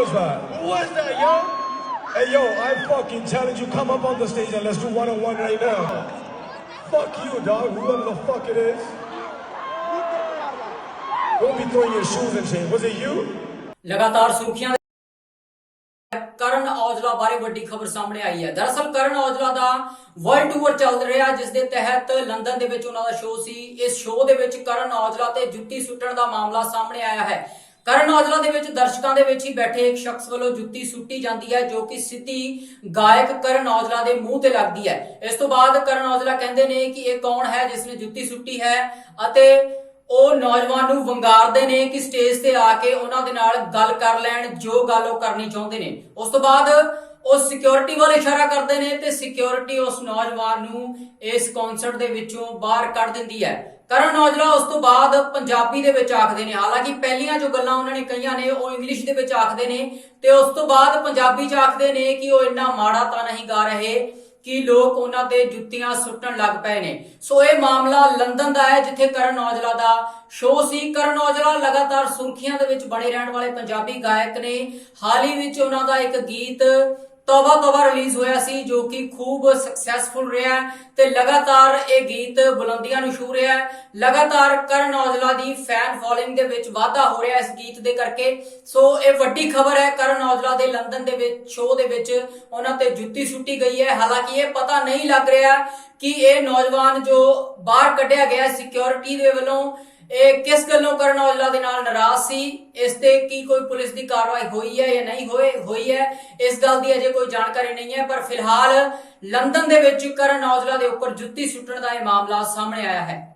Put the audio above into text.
Was that? Who was that, yo? Hey, yo, I fucking challenge you, come up on the stage and let's do one on one right now. Fuck you, dog, whoever the fuck it is. Don't be throwing your shoes and shit. Was it you? ਲਗਾਤਾਰ ਸੁਰਖੀਆਂ ਕਰਨ ਔਜਲਾ ਬਾਰੇ ਵੱਡੀ ਖਬਰ ਸਾਹਮਣੇ ਆਈ ਹੈ ਦਰਅਸਲ ਕਰਨ ਔਜਲਾ ਦਾ ਵਰਲਡ ਟੂਰ ਚੱਲ ਰਿਹਾ ਜਿਸ ਦੇ ਤਹਿਤ ਲੰਡਨ ਦੇ ਵਿੱਚ ਉਹਨਾਂ ਦਾ ਸ਼ੋਅ ਸੀ ਇਸ ਸ਼ੋਅ ਦੇ ਵਿੱਚ ਕਰਨ ਔਜਲਾ ਤੇ ਜੁੱਤੀ ਸੁੱਟਣ ਦਾ ਮਾਮਲਾ ਸਾਹਮਣੇ ਆਇਆ ਹੈ ਕਰਨ ਔਜਲਾ ਦੇ ਵਿੱਚ ਦਰਸ਼ਕਾਂ ਦੇ ਵਿੱਚ ਹੀ ਬੈਠੇ ਇੱਕ ਸ਼ਖਸ ਵੱਲੋਂ ਜੁੱਤੀ ਸੁੱਟੀ ਜਾਂਦੀ ਹੈ, ਜੋ ਕਿ ਸਿੱਧੀ ਗਾਇਕ ਕਰਨ ਔਜਲਾ ਦੇ ਮੂੰਹ ਤੇ ਲੱਗਦੀ ਹੈ। ਇਸ ਤੋਂ ਬਾਅਦ ਕਰਨ ਔਜਲਾ ਕਹਿੰਦੇ ਨੇ ਕਿ ਇਹ ਕੌਣ ਹੈ ਜਿਸ ਨੇ ਜੁੱਤੀ ਸੁੱਟੀ ਹੈ ਅਤੇ ਉਹ ਨੌਜਵਾਨ ਨੂੰ ਵੰਗਾਰਦੇ ਨੇ ਕਿ ਸਟੇਜ ਤੇ ਆ ਕੇ ਉਹਨਾਂ ਦੇ ਨਾਲ ਗੱਲ ਕਰ ਲੈਣ, ਜੋ ਗੱਲ ਉਹ ਕਰਨੀ ਚਾਹੁੰਦੇ ਨੇ। ਉਸ ਤੋਂ ਬਾਅਦ ਉਹ ਸਿਕਿਉਰਿਟੀ ਵੱਲ ਇਸ਼ਾਰਾ ਕਰਦੇ ਨੇ ਤੇ ਸਿਕਿਉਰਿਟੀ ਉਸ ਨੌਜਵਾਨ ਨੂੰ ਇਸ ਕਨਸਰਟ ਦੇ ਵਿੱਚੋਂ ਬਾਹਰ ਕੱਢ ਦਿੰਦੀ ਹੈ। ਕਰਨ ਔਜਲਾ ਉਸ ਤੋਂ ਬਾਅਦ ਪੰਜਾਬੀ ਦੇ ਵਿੱਚ ਆਖਦੇ ਨੇ। ਹਾਲਾਂਕਿ ਪਹਿਲੀਆਂ ਜੋ ਗੱਲਾਂ ਉਹਨਾਂ ਨੇ ਕਹੀਆਂ ਨੇ, ਉਹ ਇੰਗਲਿਸ਼ ਦੇ ਵਿੱਚ ਆਖਦੇ ਨੇ ਤੇ ਉਸ ਤੋਂ ਬਾਅਦ ਪੰਜਾਬੀ ਚ ਆਖਦੇ ਨੇ ਕਿ ਉਹ ਇੰਨਾ ਮਾੜਾ ਤਾਂ ਨਹੀਂ ਗਾ ਰਹੇ ਕਿ ਲੋਕ ਉਹਨਾਂ ਤੇ ਜੁੱਤੀਆਂ ਸੁੱਟਣ ਲੱਗ ਪਏ ਨੇ। ਸੋ ਇਹ ਮਾਮਲਾ ਲੰਡਨ ਦਾ ਹੈ, ਜਿੱਥੇ ਕਰਨ ਔਜਲਾ ਦਾ ਸ਼ੋਅ ਸੀ। ਕਰਨ ਔਜਲਾ ਲਗਾਤਾਰ ਸੁਰਖੀਆਂ ਦੇ ਵਿੱਚ ਬਣੇ ਰਹਿਣ ਵਾਲੇ ਪੰਜਾਬੀ ਗਾਇਕ ਨੇ। ਹਾਲ ਹੀ ਵਿੱਚ ਉਹਨਾਂ ਦਾ ਇੱਕ ਗੀਤ ਤੋਬਾ ਤੋਬਾ ਰਿਲੀਜ਼ ਹੋਇਆ ਸੀ, ਜੋ ਕਿ ਖੂਬ ਸਕਸੈਸਫੁਲ ਰਿਹਾ ਤੇ ਲਗਾਤਾਰ ਇਹ ਗੀਤ ਬੁਲੰਦੀਆਂ ਨੂੰ ਛੂ ਰਿਹਾ ਲਗਾਤਾਰ ਕਰਨ ਔਜਲਾ ਦੀ ਫੈਨ ਫੋਲੋਇੰਗ ਦੇ ਵਿੱਚ ਵਾਧਾ ਹੋ ਰਿਹਾ ਇਸ ਗੀਤ ਦੇ ਕਰਕੇ। ਸੋ ਇਹ ਵੱਡੀ ਖਬਰ ਹੈ, ਕਰਨ ਔਜਲਾ ਦੇ ਲੰਡਨ ਦੇ ਵਿੱਚ ਸ਼ੋਅ ਦੇ ਵਿੱਚ ਉਹਨਾਂ ਤੇ ਜੁੱਤੀ ਸੁੱਟੀ ਗਈ ਹੈ। ਹਾਲਾਂਕਿ ਇਹ ਪਤਾ ਨਹੀਂ ਲੱਗ ਰਿਹਾ ਕਿ ਇਹ ਨੌਜਵਾਨ ਜੋ ਬਾਹਰ ਕੱਢਿਆ ਗਿਆ ਸਿਕਿਉਰਿਟੀ ਦੇ ਵੱਲੋਂ ਇਹ ਕਿਸ ਗੱਲੋਂ ਕਰਨ ਔਜਲਾ ਦੇ ਨਾਲ ਨਾਰਾਜ਼ ਸੀ? ਇਸ ਤੇ ਕੀ ਕੋਈ ਪੁਲਿਸ ਦੀ ਕਾਰਵਾਈ ਹੋਈ ਹੈ ਜਾਂ ਨਹੀਂ ਹੋਏ ਹੋਈ ਹੈ? ਇਸ ਗੱਲ ਦੀ ਅਜੇ ਕੋਈ ਜਾਣਕਾਰੀ ਨਹੀਂ ਹੈ, ਪਰ ਫਿਲਹਾਲ ਲੰਡਨ ਦੇ ਵਿੱਚ ਕਰਨ ਔਜਲਾ ਦੇ ਉੱਪਰ ਜੁੱਤੀ ਸੁੱਟਣ ਦਾ ਇਹ ਮਾਮਲਾ ਸਾਹਮਣੇ ਆਇਆ ਹੈ।